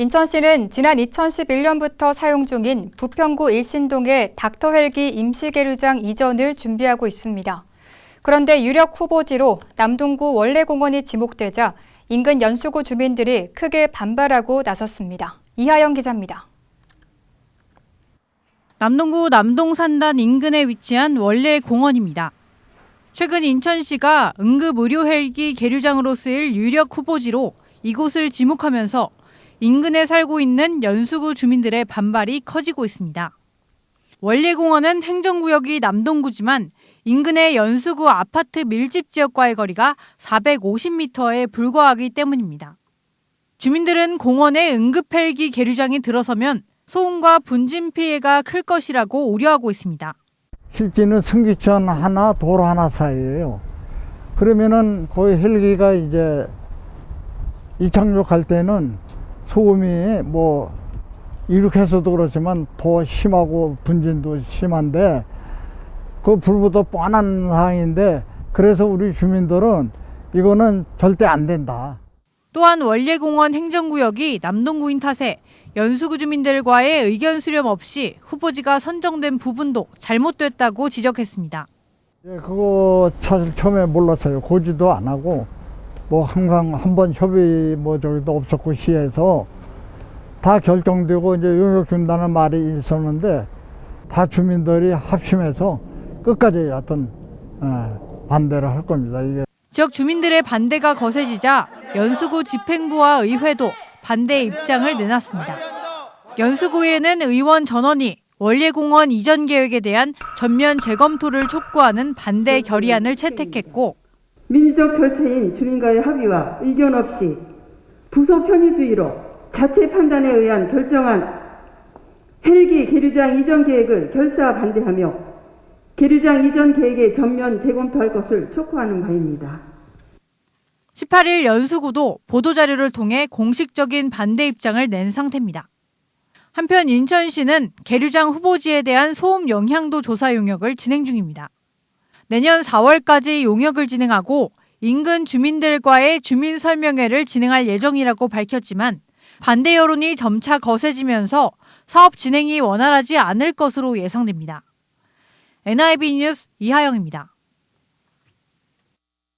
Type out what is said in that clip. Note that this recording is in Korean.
인천시는 지난 2011년부터 사용 중인 부평구 일신동의 닥터 헬기 임시계류장 이전을 준비하고 있습니다. 그런데 유력 후보지로 남동구 원래공원이 지목되자 인근 연수구 주민들이 크게 반발하고 나섰습니다. 이하영 기자입니다. 남동구 남동산단 인근에 위치한 원래 공원입니다. 최근 인천시가 응급 의료 헬기 계류장으로 쓰일 유력 후보지로 이곳을 지목하면서 인근에 살고 있는 연수구 주민들의 반발이 커지고 있습니다. 원래 공원은 행정구역이 남동구지만 인근의 연수구 아파트 밀집 지역과의 거리가 450m에 불과하기 때문입니다. 주민들은 공원에 응급 헬기 계류장이 들어서면 소음과 분진 피해가 클 것이라고 우려하고 있습니다. 실제는 승기천 하나, 도로 하나 사이에요. 그러면은 거기 헬기가 이제 이착륙할 때는 소음이 뭐 이륙해서도 그렇지만 더 심하고 분진도 심한데 그 불보다 뻔한 상황인데 그래서 우리 주민들은 이거는 절대 안 된다. 또한 원래공원 행정구역이 남동구인 탓에 연수구 주민들과의 의견 수렴 없이 후보지가 선정된 부분도 잘못됐다고 지적했습니다. 예, 그거 사실 처음에 몰랐어요. 고지도 안 하고 뭐 항상 한 번 협의 뭐 저기도 없었고 시에서 다 결정되고 이제 용역 준다는 말이 있었는데 다 주민들이 합심해서 끝까지 어떤 예, 반대를 할 겁니다. 이게 지역 주민들의 반대가 거세지자 연수구 집행부와 의회도 반대 입장을 내놨습니다. 연수구에는 의원 전원이 원래공원 이전 계획에 대한 전면 재검토를 촉구하는 반대 결의안을 채택했고 민주적 절차인 주민과의 합의와 의견 없이 부서 편의주의로 자체 판단에 의한 결정한 헬기 계류장 이전 계획을 결사 반대하며 계류장 이전 계획의 전면 재검토할 것을 촉구하는 바입니다. 18일 연수구도 보도자료를 통해 공식적인 반대 입장을 낸 상태입니다. 한편 인천시는 계류장 후보지에 대한 소음 영향도 조사 용역을 진행 중입니다. 내년 4월까지 용역을 진행하고 인근 주민들과의 주민 설명회를 진행할 예정이라고 밝혔지만 반대 여론이 점차 거세지면서 사업 진행이 원활하지 않을 것으로 예상됩니다. NIB 뉴스 이하영입니다.